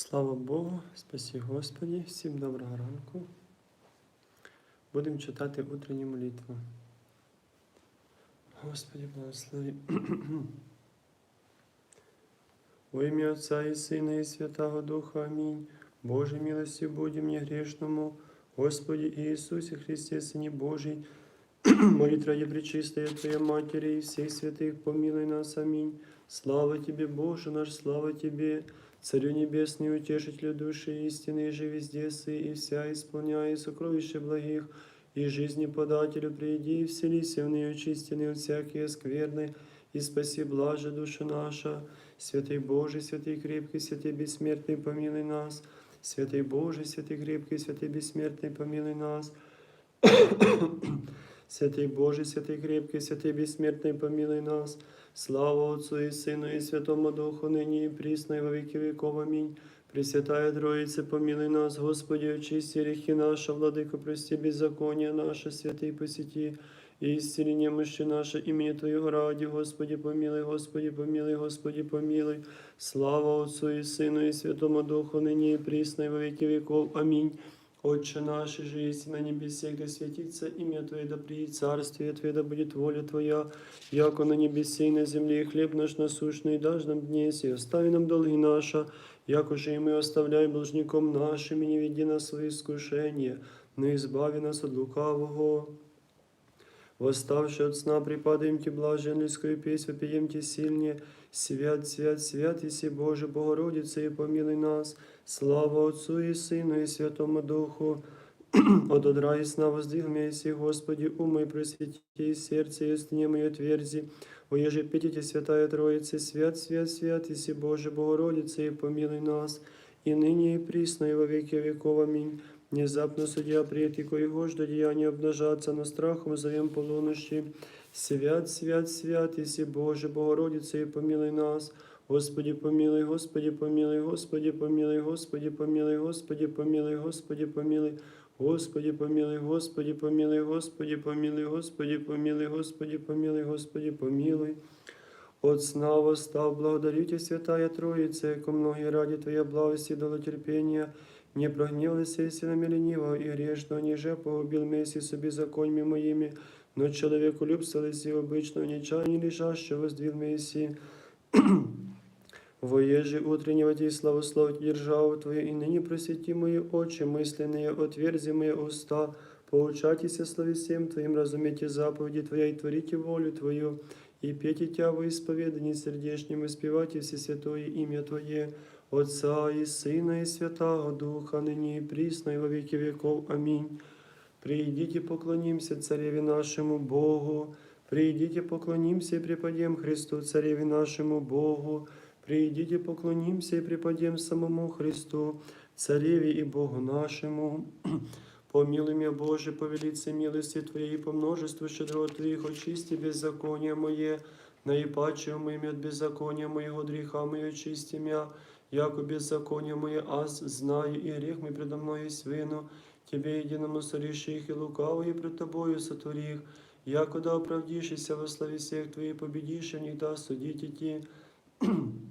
Слава Богу, спасі Господі, всім доброго ранку. Будемо читати утренню молитву. Господи, благослови. Во ім'я Отця і Сина, і Святого Духа. Амінь. Боже, милості будь мені грешному, Господи Ісусі Христе, Сині Божий, молитва є пречистая Твоя Матери и всех святых, помилуй нас. Аминь. Слава Тебе, Боже наш, слава Тебе, Царю Небесный, Утешителю души истины, же везде сы, и вся исполняя сокровища благих, и жизни подателю приди, и вселися в нее очистенный от всякие скверны, и спаси блаже душа наша. Святый Боже, святый крепкий, святый бессмертный, помилуй нас. Святый Боже, святый крепкий, святый бессмертный, помилуй нас. Святый Боже, святый крепкий, святый бессмертный, помилуй нас. Слава Отцу и Сыну и Святому Духу, ныне и присно, и во веки веков. Аминь. Пресвятая Троица, помилуй нас, Господи, очисти грехи наши, Владыка, прости беззаконие наше, святый посети, и исцели немощи наше, имени Твоего ради, Господи, помилуй, Господи, помилуй, Господи, помилуй. Слава Отцу и Сыну и Святому Духу, ныне и присно, и во веки веков. Аминь. Отче наш, же на небесе, да святится имя Твое, да приедет царствие Твое, да будет воля Твоя, яко на небесе и на земле, и хлеб наш насущный дашь нам днесь, и остави нам долги наши, яко же и мы оставляем должником нашим, и не веди нас в свои искушения, но избави нас от лукавого. Восставши от сна, припадаем Ти блаженную песню, пеем Ти сильнее. Свят, свят, свят, Иси Боже, Богородице, и помилуй нас. Слава Отцу и Сыну и Святому Духу. От одра и сна воздвиг Месси, Господи, умой просвети, сердце и стне мое отверзи. Оеже петите, Святая Троица, свят, свят, свят, Иси Боже, Богородице, и помилуй нас. И ныне и присно, и во веки веков. Аминь. Внезапно судья приет, кое гожда деяния обнажаться, но страхом зовем полунощи. Свят, свят, свят, Иси Боже, Богородице, и помилуй нас. Господи, помилуй, Господи, помилуй, Господи, помилуй, Господи, помилуй, Господи, помилуй, Господи, помилуй. Господи, помилуй, Господи, помилуй, Господи, помилуй, Господи, помилуй, Господи, помилуй, Господи, помилуй. От сна восстав, благодарю Тебя, Святая Троица, яко многие ради Твоя благости дало терпения, не прогневайся, если на ленивого и грешного, ниже погубил месси собі законьми моїми, но человеку любствовались обычного нечаяния лежащего воздвиг месси. Воежи утреннего Ти славословить державу Твою, и ныне просвети мои очи мысленные, отверзи мои уста, поучайтесь славе всем Твоим, разумейте заповеди Твоя и творите волю Твою, и пейте Тя во исповедании сердечнем, и спевайте все святое имя Твое, Отца и Сына и Святого Духа, ныне и присно, и во веки веков. Аминь. Придите, поклонимся Цареве нашему Богу, придите, поклонимся и преподем Христу, Цареве нашему Богу, Придите, поклонимся и преподем самому Христу, Цареве и Богу нашему. Помилуй меня, Боже, по велице милости Твоей, по множеству щедрот Твоих, очисти беззаконие мое, наипаче моими от беззакония моего греха мое очисти меня, яко беззаконие мое аз знаю, и грех мой предо мной есть вину, Тебе единому сореши их и лукавые пред Тобою сотвори их, яко да во славе всех Твоих, победишь в них, да судить идти.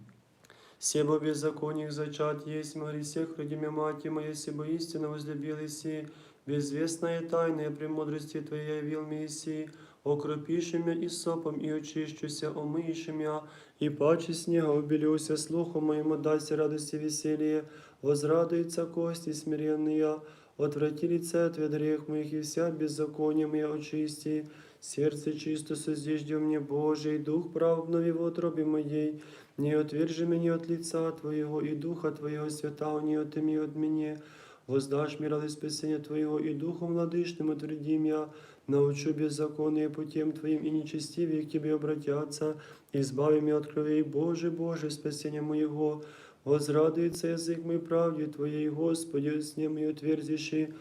Себо беззакониях зачат есть, Мари всех родимя мати моя, себо истинно возлюбил Иси, безвестная тайная премудрости Твоей явил мне Иси, окропиши меня и сопом, и очищуся, омыиши меня, и паче снега убелюся, слуху моему дайся радости веселье, возрадуется кости смиренные, отврати лице от грех моих, и вся беззаконие моя очисти, сердце чисто создежди мне, Божий, дух прав обнови в утробе моей, не отвержи меня от лица Твоего, и Духа Твоего святого не отыми от меня. Воздашь мне радость спасения Твоего, и Духом владычным утверди меня. Научу беззаконные путем Твоим, и нечестивые к Тебе обратятся. Избави меня от крови, Боже, Боже, спасения моего. Возрадуется язык мой правде Твоей, Господи, с ним и утвердиши.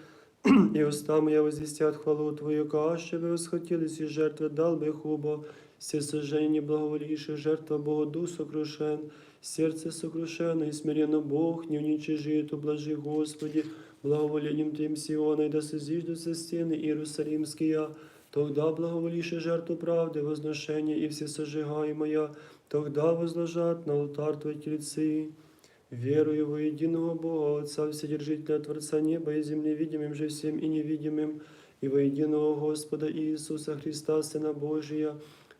И уста моя возвестят хвалу Твою, каще бы восхотелись и жертвы дал бы хубо. Все сожжения благоволивших жертва Богоду сокрушен, сердце сокрушено и смиренно Бог не уничижит, ублажи Господи, благоволением Твоим Сиона, и да созиждутся стены Иерусалимские, тогда благоволишь жертву правды, возношения и все сожигаемое, тогда возложат на алтарь Твои тельцы. Верую во единого Бога, Отца Вседержителя, Творца неба и земли, видимым же всем и невидимым, и во единого Господа Иисуса Христа, Сына Божия,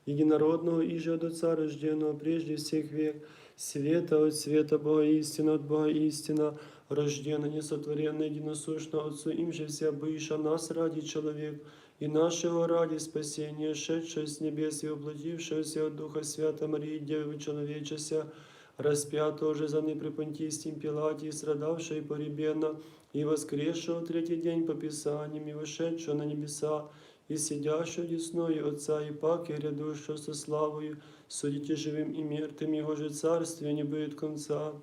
единородного и же от Отца рожденного прежде всех век, света от света Бога истина, от Бога истина, рожденная, несотворенная, единосущно Отцу, им же вся быша нас ради человек, и нашего ради спасения, шедшего с небес и воплотившегося от Духа Свята Марии, Девы Человечеся, распятого же за при Понтийским Пилате, и страдавшего и поребенно, и воскресшего в третий день по Писаниям, и вошедшего на небеса, и сидящего десною Отца, и пак и грядущего со славою, судите живым и мертвым, Его же царствие не будет конца,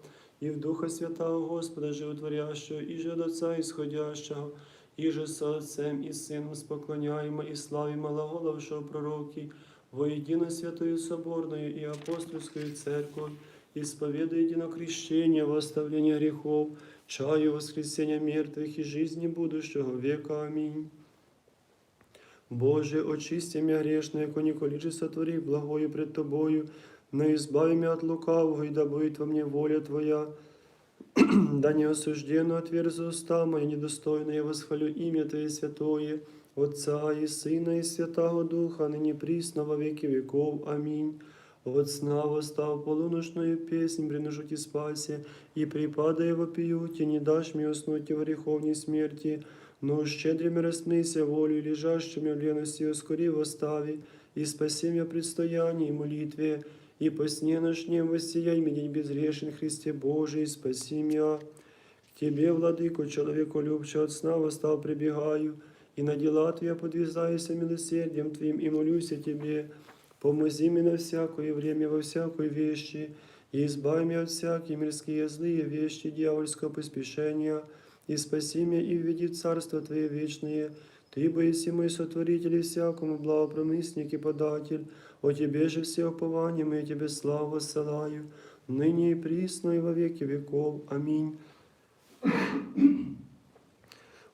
и в Духа Святого Господа животворящего, и же от Отца исходящего, и же со Отцем и Сыном споклоняемо и славимо глаголовшего пророки, воедино святою соборною и апостольскую церковь, исповедуя едино крещение во оставление грехов, чаю воскресения мертвых и жизни будущего века. Аминь. Боже, очисти меня грешное, яко николи же сотвори благою пред Тобою, но избави меня от лукавого, и да будет во мне воля Твоя. Да не осужденно отверзу уста мои недостойно, я восхвалю имя Твое святое, Отца и Сына и Святого Духа, ныне присно во веки веков. Аминь. От сна восстав полуношную песнь, принужу ти спасе, и припадая вопию, ти не дашь мне уснуть в греховней смерти, но щедрыми рассмейся волю, лежащими в лености ускори восстави, и спаси меня предстоянии и молитве, и по сне ночнем воссияй день безгрешен Христе Божий, спаси меня. К Тебе, владыко, человеку любче от сна восстав прибегаю, и на дела Твоя подвязаюся милосердием Твоим, и молюсь о Тебе. Помози мне на всякое время, во всякой вещи, и избави меня от всякие мирские злые вещи дьявольского поспешения, и спаси меня и введи в Царство Твое вечное. Ты, боиси мой сотворитель и всякому благопромысник и податель, о Тебе же все упования мы Тебе славу воссылаю, ныне и присно и во веки веков. Аминь.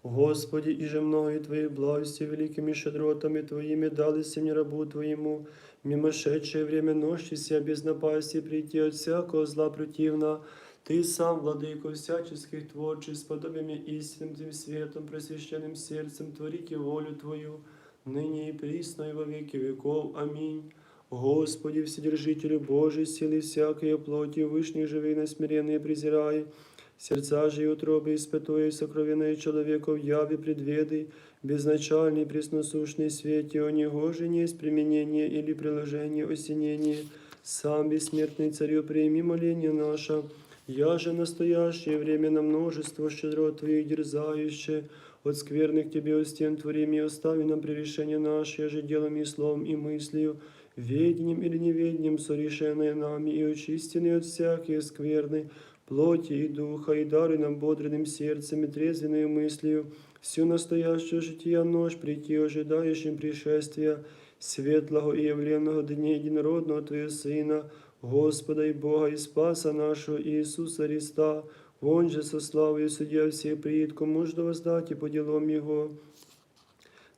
Господи, и же мною Твоей благости, великими щедротами Твоими дались мне рабу Твоему, мимошедшее время ночи ся без напасти прийти от всякого зла противна. Ты сам, владыко всяческих творчих, с подобиями истинным Твоим светом, просвященным сердцем, творите волю Твою, ныне и присно и во веки веков. Аминь. Господи, Вседержителю Божий, силы всякой плоти, вышних живых на смиренные презирай, сердца же и утробы испятуя и сокровенное человеков яви предведы, безначальный пресносущный свете, о него же не есть применение или приложение осенения. Сам бессмертный царю, прими моление наше, я же настоящее время на множество щедрот Твоих дерзающее, от скверных Тебе у стен творим и остави нам прегрешение наше, я же делом и словом и мыслью, ведением или неведением, сорешенное нами, и очистенные от всякие скверны, плоти и духа, и дары нам бодренным сердцем и трезвенную мыслью, всю настоящую жития ночь прийти ожидающим пришествия, светлого и явленного дня единородного Твоего Сына, Господа и Бога и Спаса нашего Иисуса Христа, Он же со славою судья всех приид, кому ж воздать и по делам Его.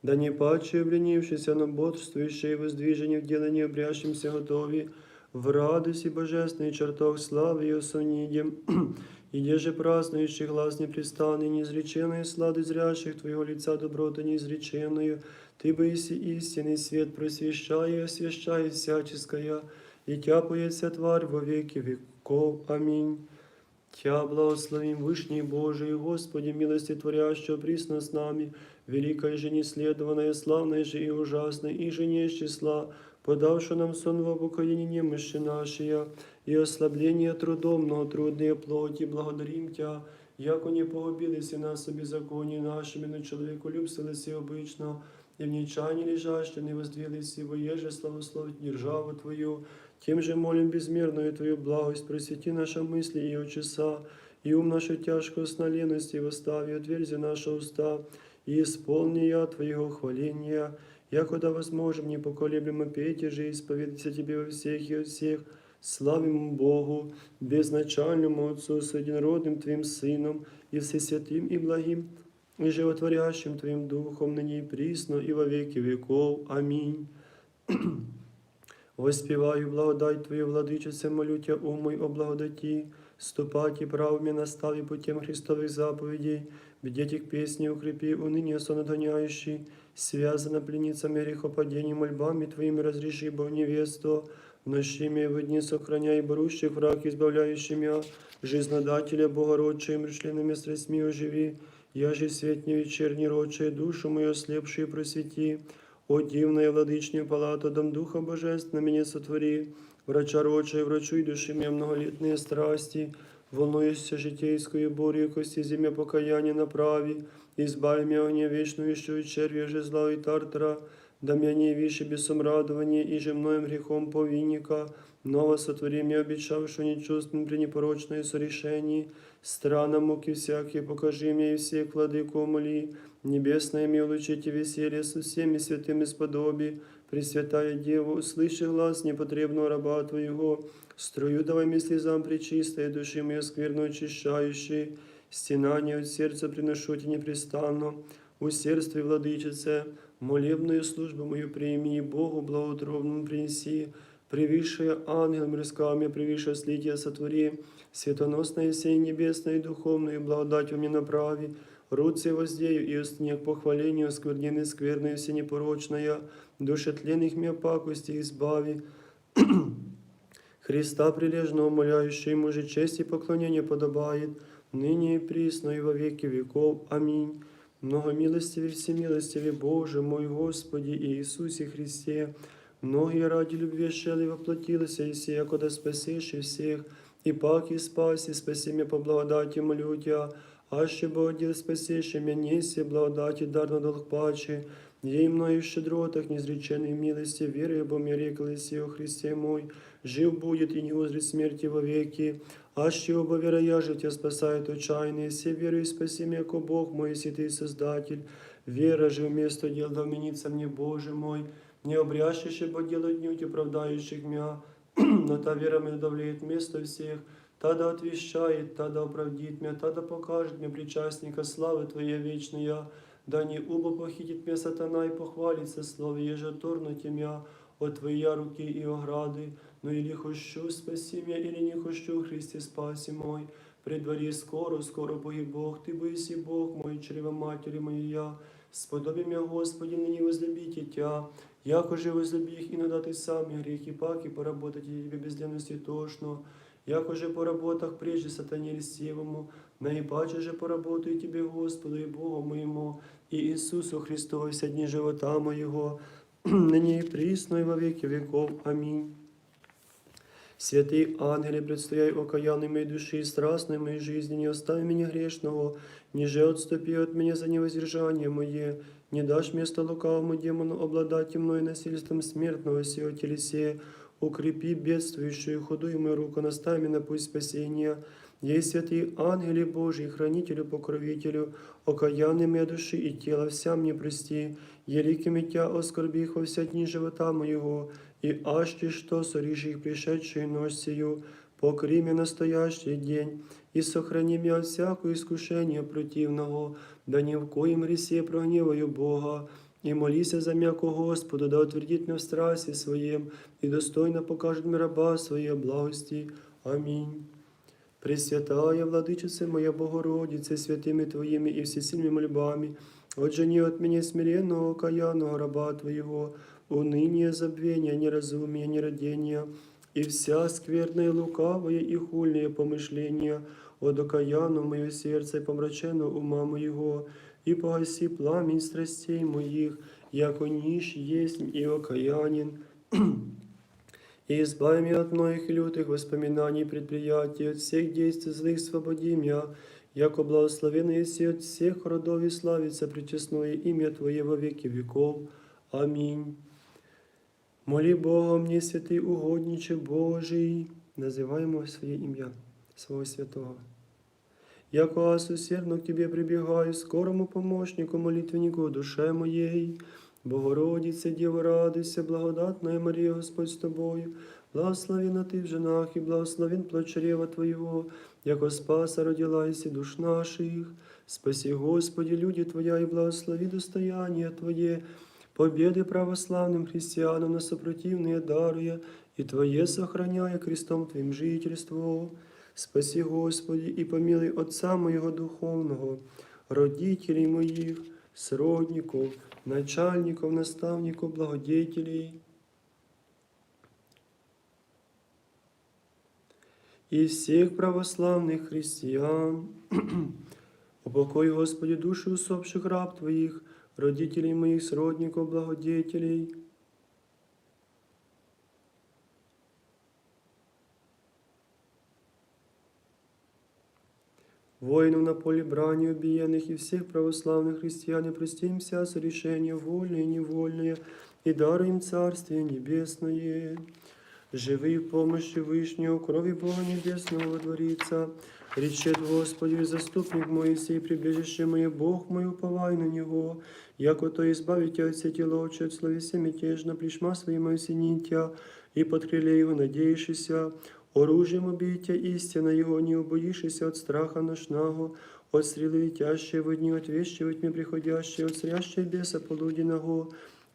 Да не паче обленившися, но бодрствующие и воздвижение в делании обрящимся готови, в радости божественный чертог славы и осонидем, и деже празднующий глаз непрестанный, неизреченные слады зрящих Твоего лица доброта неизреченную, Ты боиси истинный свет, просвещай и освящай всяческая, и Тя поется тварь во веки веков. Аминь. Тя благословим Вышний Божий, Господи, милости творящего присно с нами, великая же неследованная, славная же и ужасная, и же не из числа, подавши нам сон в обокоении немощи нашия, и ослабление трудом, но трудные плоти, благодарим Тя, яко не погубились и нас о беззаконии нашими, но человеку любствовались обычно, и в нечаянии лежаще не воздвились, и воеже славословить державу Твою, тем же молим безмерную Твою благость, просвети наши мысли и очеса, и ум нашу тяжкую сна лености восстави, отверзи наши уста, и исполни я Твоего хваления, якуда возможем непоколеблемо петь и же исповедаться Тебе во всех и от всех, славим Богу, безначальному Отцу, с единородным Твоим Сыном, и всесвятым и благим, и животворящим Твоим Духом, ныне и присно, и во веки веков. Аминь. Воспіваю благодать Твою, владичице, молю Тя, о мой о благодаті, ступать и правыми настави путем Христовых заповедей, бдеть их песни укрепи, уныние сон отгоняющий, связана пленницами грехопадений, мольбами Твоими разреши, Бог невесту, в ночи в дни сохраняй борущих враг, избавляющий меня, жизнодателя Богородче, мречленными страстьми оживи, я же свет не вечерний роче, душу мою ослепшую просвети, о дивная владычня палата, дом Духа Божественного меня сотвори, врача роче, врачуй души мне многолетние страсти, волнуешься житейскую борью, кости земля покаяния направи, избави меня огня вечную, еще червя же зла и тартара, да меня не виши бесом радования, и же многим грехом повинника, Ново сотвори мне, обещавшую нечувственным при непорочное сорешении, страна муки всякие, покажи мне и всех владыку моли, небесное мне улучите веселье со всеми святыми сподоби, Пресвятая Дева, услыши глаз непотребного раба Твоего, струю давай мне слезам причистой души моей скверно очищающей, стенание от сердца приношу тебе непрестанно, усердствуй, владычице, молебную службу мою прими, и Богу благоутробному принеси, превысшая ангел мирсками, превысшая слитие сотвори, светоносная сей небесная и духовная, благодать у меня направи, руцы воздею и устне к похвалению сквернены скверная все непорочная, души тленных меня пакости избави, Христа прилежно умоляющий ему же честь и поклонение подобает, ныне и присно и во веки веков. Аминь. Многомилостивый всемилостивый Боже мой Господи и Иисусе Христе, многие ради любви шели воплотилась, и сия, куда спасешь и всех, и пак и спаси, спаси меня по благодати молю Тебя, аще Богодил спасешь, меня неси благодати дарно долг паче, Ей мною в щедротах неизреченной милости, верою бо мне реклась о Христе мой, жив будет и не узрит смерти вовеки, аще оба вероя же Тебя спасает отчаянные, все верою спаси меня, ко Бог мой, святый Создатель, вера же вместо дел да вменится мне, Боже мой, не обрящище бо делать нють оправдающих меня, но та вера мне давлеет вместо всех, та да отвещает, та да оправдит меня, та да покажет мне причастника славы Твоей вечной, да не убо похитит меня сатана и похвалится слове, еже торнуть меня от Твоя руки и ограды, но или хочу спаси меня, или не хочу, Христе спаси мой. При дворі скоро, скоро бої Бог, Ти боїсі Бог мой, чрева матері моя, сподоби мя, Господи, нині возлюбіть Тя, яко же возлюбих и надати самі гріх і паки поработать и безденности тошно, яко же по работах прежде сатане льстивому, наипаче же поработаю Тебе, Господу и Богу моему, и Иисусу Христу вся дни живота моего, ныне и присно во веки веков. Аминь. Святый ангеле, предстояй окаянной моей души и страстной моей жизни, не оставь меня грешного, ниже отступи от меня за невоздержание мое, не дашь место лукавому демону обладать мной насильством смертного сего телесе, укрепи бедствующую худую мою руку, на путь спасения. Ей святый ангеле Божий, хранителю, покровителю, окаянный моей души и тела вся мне прости, еликими тя оскорбих во все дни живота моего, и аще что соришь пришедшую ночь сию, покри мне настоящий день, и сохрани меня от всякого искушения противного, да ни в коем ресе прогневаю Бога, и молися за мяко Господу, да утвердит меня в страсти своем, и достойно покажет мне раба своей благости. Аминь. Пресвятая Владычица моя Богородице, святыми Твоими и всесильными мольбами, отжени от меня смиренного, окаянного раба Твоего, уныние, забвение, неразумие, нерадение, и вся скверная, лукавая и хульные помышления, от окаянного мое сердце и помрачено ума моего, и погаси пламень страстей моих, яко нищ есть и окаянен, и избави меня от многих лютых воспоминаний и предприятий, от всех действий злых свободи меня, яко благословенный еси от всех родов и славится причестное имя Твое во веки веков. Аминь. Молі Бога мне, святий угодниче Божий, називаємо своє ім'я, свого святого. Яко аз усердно к Тебе прибегаю, скорому помощнику, молитвеннику душе моей, Богородице, Діво, радуйся, благодатная Марія, Господь з тобою, благословена Ти в женах і благословен плод чрева Твоего, яко спаса родилась и душ наших. Спаси, Господи, люди Твоя, и благослови достояние Твое, победы православным христианам на сопротивные даруя, и Твое сохраняя крестом Твоим жительство. Спаси, Господи, и помилуй Отца моего духовного, родителей моих, сродников, начальников, наставников, благодетелей, и всех православных христиан. Упокой, Господи, души усопших раб Твоих, родителей моих, сродников, благодетелей, воинов на поле брани убиенных и всех православных христиан, и прости им вся сорешения вольные и невольные, и даруй им Царствие Небесное. Живи в помощи Вышнего, крови Бога Небесного водворится. Речет Господи, заступник мой, сей прибежище мое, Бог мой, уповай на Него. Яко то избавить тебя от сети ловчи, от словеся мятежно, плешма своим осенитя, и под крыле Его надеющийся. Оружием обійтя істина Його, не убоїшися от страха ношного, от стріли летящие в дни, от вещи во тьме приходящие, от срящей беса полуденного.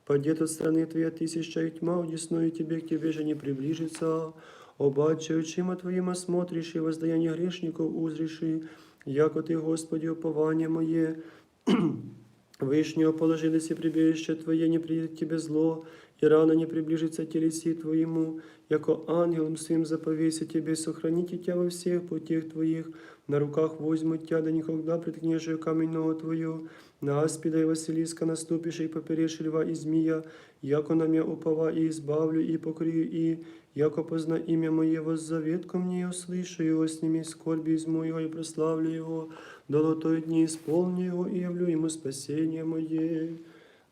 Падет от страны Твоя тысяча и тьма, удесную Тебе, к Тебе же не приближится. Обаче очима Твоим осмотришь, и воздаяние грешников узриши, яко Ты, Господи, упование мое, Вышнего положились и прибежище Твое, не придет к Тебе зло, и рано не приближится телеси Твоему, яко ангелом своим заповеся Тебе, сохраните Тебя во всех путях Твоих, на руках возьмут Тебя, да никогда приткнешь камень ногу Твою, на аспида и Василиска наступишь, и поперешь льва и змея, яко на меня упова и избавлю, и покрию, и яко позна имя Мое, воззавет ко мне, и услышу его, сними скорби из моего, и прославлю его, долотой дни исполню его, и явлю ему спасение мое.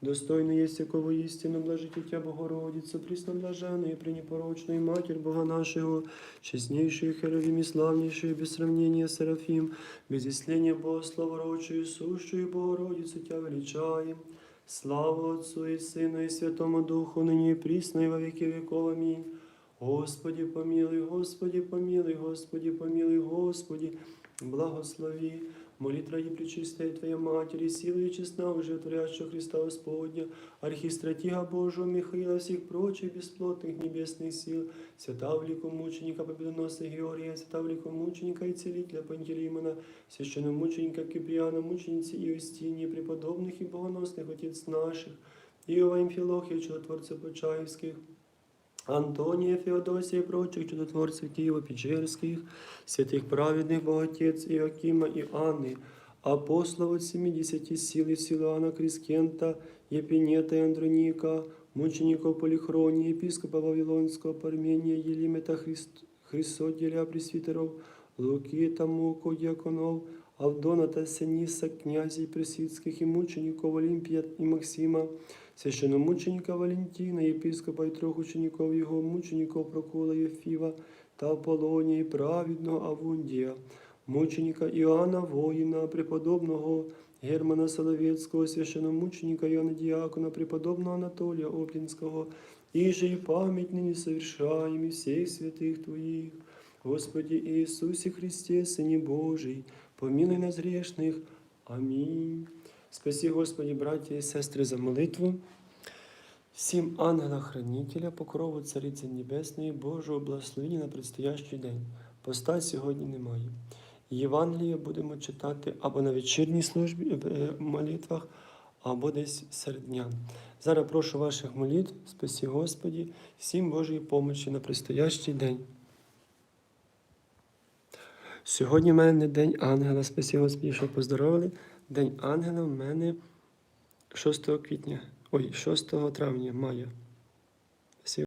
Достойно есть якого истину блажите Тя, Богородица, пресноблаженная и пренепорочная Матерь Бога нашего, честнейшую Херовим и славнейшую, без сравнения Серафим, без исления Бога славорочию, сущую Богородицу Тя величаем. Слава Отцу и Сыну и Святому Духу, ныне и присно и во веки веков. Аминь. Господи помилуй, Господи помилуй, Господи помилуй, Господи, благослови Молитва и пречистая Твоя Матери, сила и честна, уже творящего Христа Господня, архистратига Божьего Михаила, всех прочих бесплотных небесных сил, свята великомученика Победоносца Георгия, свята великомученика и целителя Пантелеймона, священномученика Киприана, мученицы Иостинии, преподобных и богоносных отец наших, Иова Амфилохия, чудотворцев Почаевских, Антонія, Феодосія прочих чудотворців Києво-Печерських, святих праведних Боготець Іакима і Анни, апостолов от 70 сил и Силуана Крискента, Епинета и Андроника, мучеников Полихронии, епископа Вавилонского, Пармения, Елимета Христ, Хрисотеля, пресвитеров, Луки, Тамуку, Дьяконов, Авдона та Сениса, князей пресвитских и мучеников Олимпия и Максима, священномученика Валентина, єпископа і трьох учеників його, мучеників Прокола Єфіва та Аполонія, і праведного Авундія, мученика Іоанна Воїна, преподобного Германа Соловецького, священномученика Іоанна Діакона, преподобного Анатолія Оплінського, і же і пам'ять нині совершаем і всіх святих Твоїх. Господи Иисусе Христе, Сыне Божий, помилуй нас грешных. Амінь. Спаси, Господи, браті і сестри, за молитву. Всім ангела-хранителя, покрову Цариці Небесної, Божого благословення на предстоящий день. Поста сьогодні немає. Євангеліє будемо читати або на вечірній службі е, молитвах, або десь серед дня. Зараз прошу ваших молитв, спасі Господі, всім Божої помочі на предстоящий день. Сьогодні в мене День Ангела, спасі Господі, що поздоровили. День Ангела в мене 6 квітня, ой, 6 травня, мая.